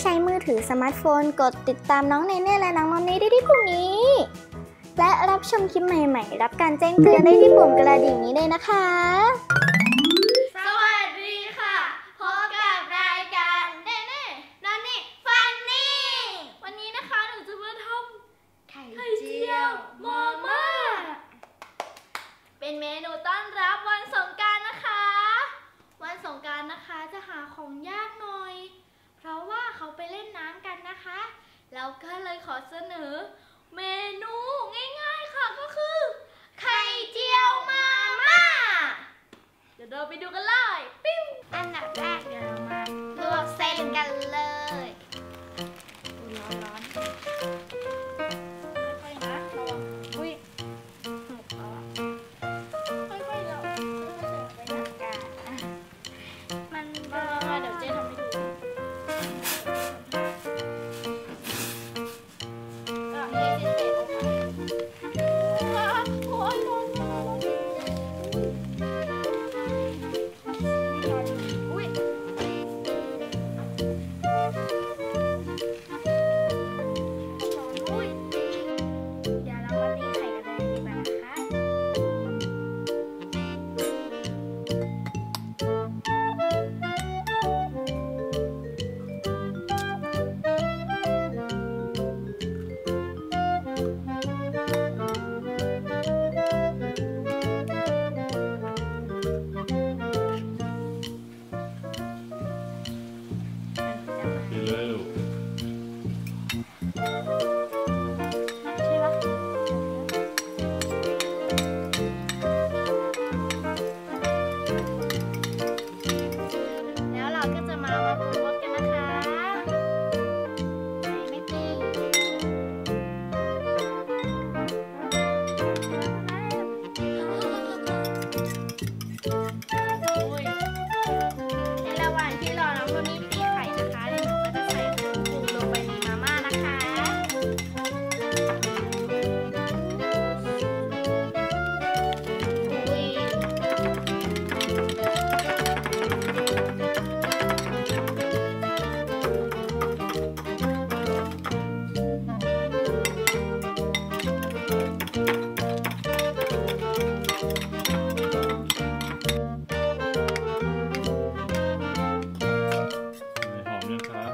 ใช้มือถือสมาร์ทโฟน กดติดตามน้องเนเน่และน้องนนนี่ได้ที่ปุ่มนี้ และรับชมคลิปใหม่ๆ รับการแจ้งเตือนได้ที่ปุ่มกระดิ่งนี้เลยนะคะ เราก็เลยขอเสนอ เมนูง่ายๆค่ะก็คือ ไข่เจียวมาม่า เดี๋ยวเราไปดูกันเลยปิ้วอันดับแรกเดี๋ยวเรามาลวกเส้นกันเลย คะ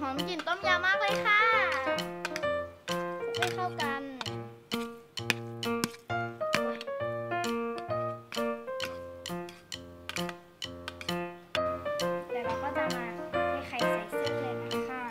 หอมกลิ่นต้มยำมากเลยค่ะคลุกให้เข้ากัน เดี๋ยวเราก็จะมาให้ไข่ใส่เส้นเลยนะคะ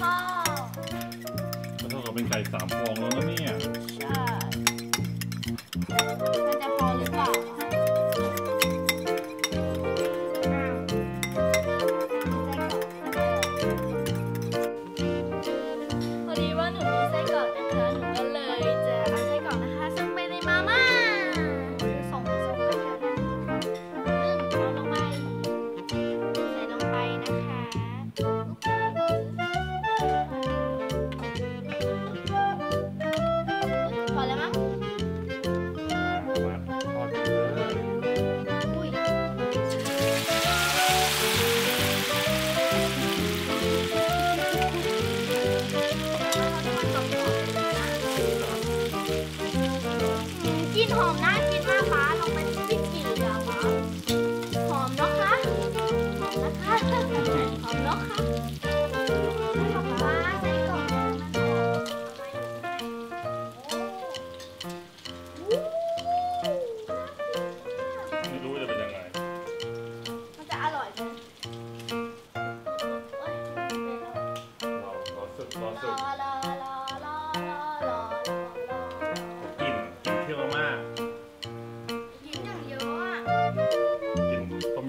พ่อ ก็เท่ากัเป็นไก่สามฟองแล้วนะเนี่ยใช่มันจะพอหรือเปล่าพอดีว่าหนูมีไส้กรอกนะคะ หนูก็เลยจะ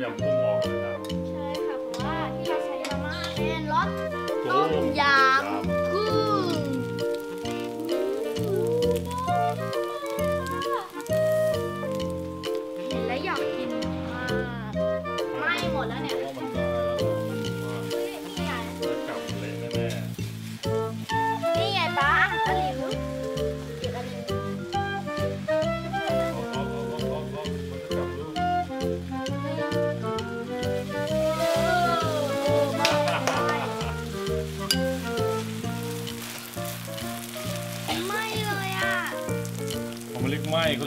ยำกุ้งออกเลยครับ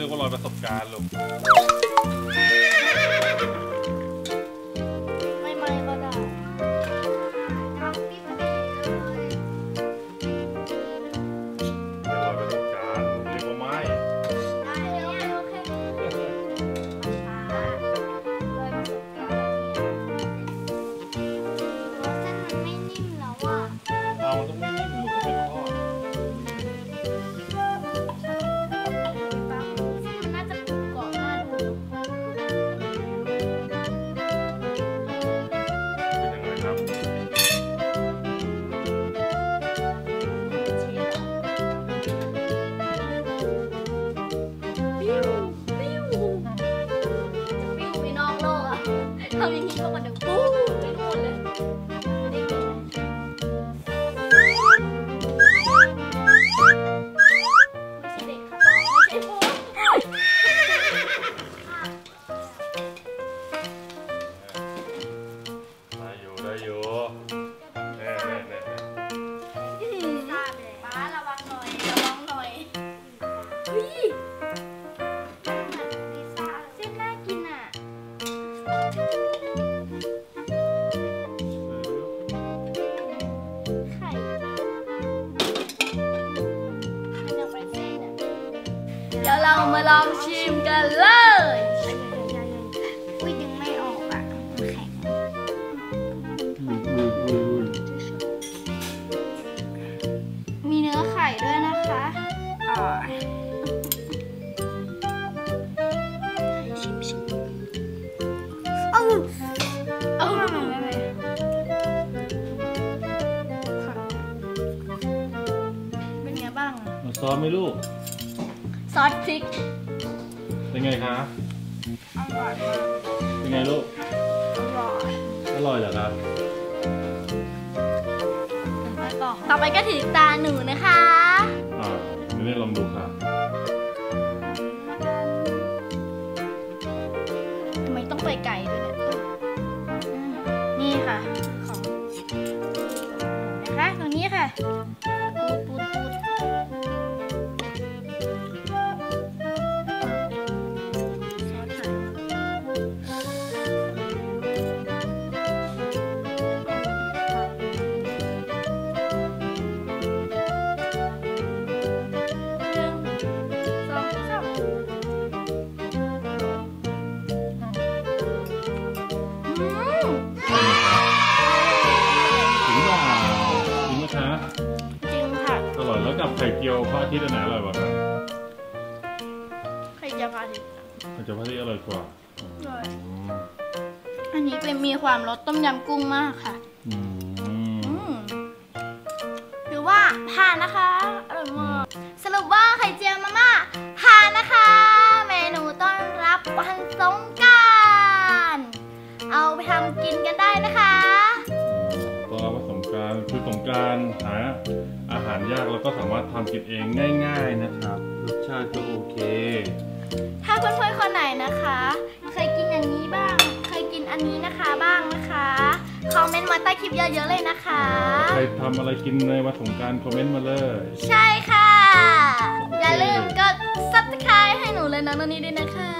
เรียกไหมเขาเรียกว่ารอยประสบการณ์ลูก มาลองชิมกันเลยอุ้ยดึงไม่ออกอะมันแข็งอุ้ยอุ้ยอุ้ยอุ้ยมีเนื้อไข่ด้วยนะคะอ๋อชิมชิมเอาเอาไม่ไม่ไม่ไม่เป็นไงบ้างอะมาซอสไหมลูก ซอสพริก เป็นไงคะ อร่อยมากเป็นไงลูก อร่อยอร่อยเหรอครับ ไปต่อต่อไปก็ถึงตาหนูนะคะ อ่าไม่ได้ลองดูค่ะ ทำไมต้องไปไกลด้วยเนี่ยอืมนี่ค่ะ ของนะคะตรงนี้ค่ะ ปูดปูดปูด ทิตย์อันไหนอร่อยกว่ากันใครจะพาทิตย์ไข่เจียวพระอาทิตย์อร่อยกว่าอร่อยอืมอันนี้เป็นมีความรสต้มยำกุ้งมากค่ะอืมอืมถือว่าผ่านนะคะ อร่อยมาก สรุปว่าไข่เจียวมาม่าผ่านนะคะ เมนูต้อนรับวันสงกรารเอาไปทำกินกันได้นะคะตอนรับว่าสงกรารคือสงกรารหาอา หารยากแล้วก็สามารถทำกินเองง่าย ๆนะครับ รสชาติก็โอเค ถ้าเพื่อนๆคนไหนนะคะ เคยกินอย่างนี้บ้าง เคยกินอันนี้นะคะบ้างนะคะคอมเมนต์มาใต้คลิปเยอะๆเลยนะคะ ใครทำอะไรกินในวันสงกรารคอมเมนต์มาเลย ใช่ค่ะ อย่าลืมกด subscribe ให้หนูเลยนะนนนี่ด้วยนะคะ